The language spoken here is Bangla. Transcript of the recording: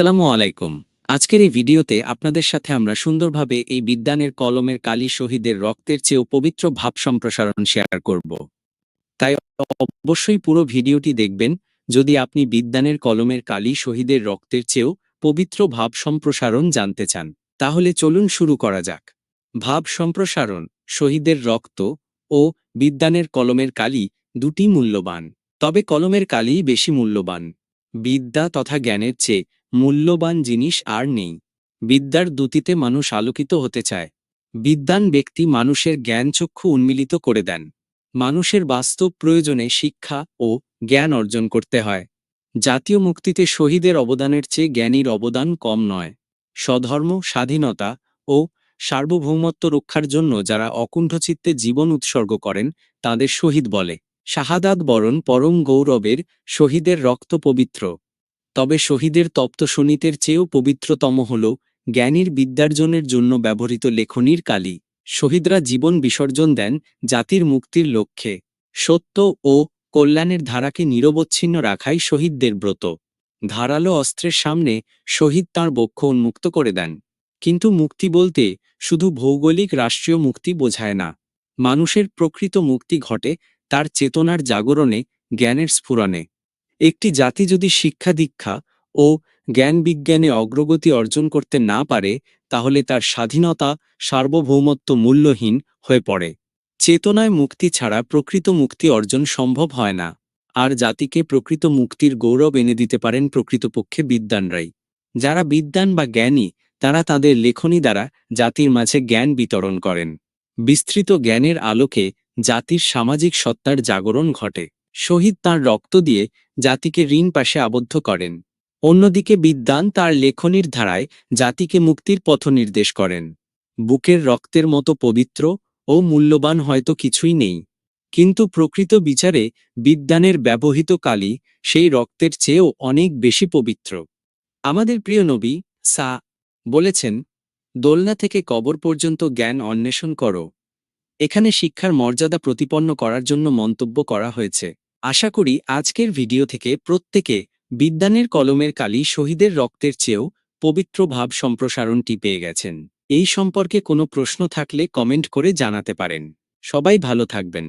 আসসালামু আলাইকুম। আজকের এই ভিডিওতে আপনাদের সাথে আমরা সুন্দরভাবে এই বিদ্যানের কলমের কালী শহীদের রক্তের চেয়েও পবিত্র ভাব সম্প্রসারণ শেয়ার করব। তাই অবশ্যই পুরো ভিডিওটি দেখবেন যদি আপনি বিদ্যানের কলমের কালী শহীদের রক্তের চেয়েও পবিত্র ভাব সম্প্রসারণ জানতে চান। তাহলে চলুন শুরু করা যাক। ভাব সম্প্রসারণ, শহীদের রক্ত ও বিদ্যানের কলমের কালি দুটি মূল্যবান। তবে কলমের কালিই বেশি মূল্যবান। বিদ্যা তথা জ্ঞানের চেয়ে মূল্যবান জিনিস আর নেই। বিদ্যার দুতিতে মানুষ আলোকিত হতে চায়। বিদ্যান ব্যক্তি মানুষের জ্ঞানচক্ষু উন্মিলিত করে দেন। মানুষের বাস্তব প্রয়োজনে শিক্ষা ও জ্ঞান অর্জন করতে হয়। জাতীয় মুক্তিতে শহীদের অবদানের চেয়ে জ্ঞানীর অবদান কম নয়। স্বধর্ম, স্বাধীনতা ও সার্বভৌমত্ব রক্ষার জন্য যারা অকুণ্ঠচিত্তে জীবন উৎসর্গ করেন, তাদের শহীদ বলে। শাহাদাত বরণ পরম গৌরবের শহীদের রক্ত পবিত্র। তবে শহীদের তপ্ত শনিতের চেয়েও পবিত্রতম হল জ্ঞানীর বিদ্যার্জনের জন্য ব্যবহৃত লেখনীর কালি। শহীদরা জীবন বিসর্জন দেন জাতির মুক্তির লক্ষ্যে। সত্য ও কল্যাণের ধারাকে নিরবচ্ছিন্ন রাখাই শহীদদের ব্রত। ধারালো অস্ত্রের সামনে শহীদ তাঁর বক্ষ উন্মুক্ত করে দেন। কিন্তু মুক্তি বলতে শুধু ভৌগোলিক রাষ্ট্রীয় মুক্তি বোঝায় না। মানুষের প্রকৃত মুক্তি ঘটে তার চেতনার জাগরণে, জ্ঞানের স্ফুরণে। একটি জাতি যদি শিক্ষা দীক্ষা ও জ্ঞান বিজ্ঞানে অগ্রগতি অর্জন করতে না পারে, তাহলে তার স্বাধীনতা সার্বভৌমত্ব মূল্যহীন হয়ে পড়ে। চেতনায় মুক্তি ছাড়া প্রকৃত মুক্তি অর্জন সম্ভব হয় না। আর জাতিকে প্রকৃত মুক্তির গৌরব এনে দিতে পারেন প্রকৃতপক্ষে বিদ্যানরাই যারা বিদ্যান বা জ্ঞানী, তারা তাদের লেখনী দ্বারা জাতির মাঝে জ্ঞান বিতরণ করেন। বিস্তৃত জ্ঞানের আলোকে জাতির সামাজিক সত্তার জাগরণ ঘটে। শহীদ তার রক্ত দিয়ে জাতিকে ঋণ পাশে আবদ্ধ করেন। অন্যদিকে বিদ্যান তার লেখনীর ধারায় জাতিকে মুক্তির পথ নির্দেশ করেন। বুকের রক্তের মতো পবিত্র ও মূল্যবান হয়তো কিছুই নেই। কিন্তু প্রকৃত বিচারে বিদ্যানের ব্যবহৃত কালি সেই রক্তের চেয়েও অনেক বেশি পবিত্র। আমাদের প্রিয় নবী সা বলেছেন, দোলনা থেকে কবর পর্যন্ত জ্ঞান অন্বেষণ করো। এখানে শিক্ষার মর্যাদা প্রতিপন্ন করার জন্য মন্তব্য করা হয়েছে। আশা করি আজকের ভিডিও থেকে প্রত্যেকে বিদ্যানের কলমের কালি শহীদের রক্তের চেয়েও পবিত্র ভাব সম্প্রসারণটি পেয়ে গেছেন। এই সম্পর্কে কোনো প্রশ্ন থাকলে কমেন্ট করে জানাতে পারেন। সবাই ভালো থাকবেন।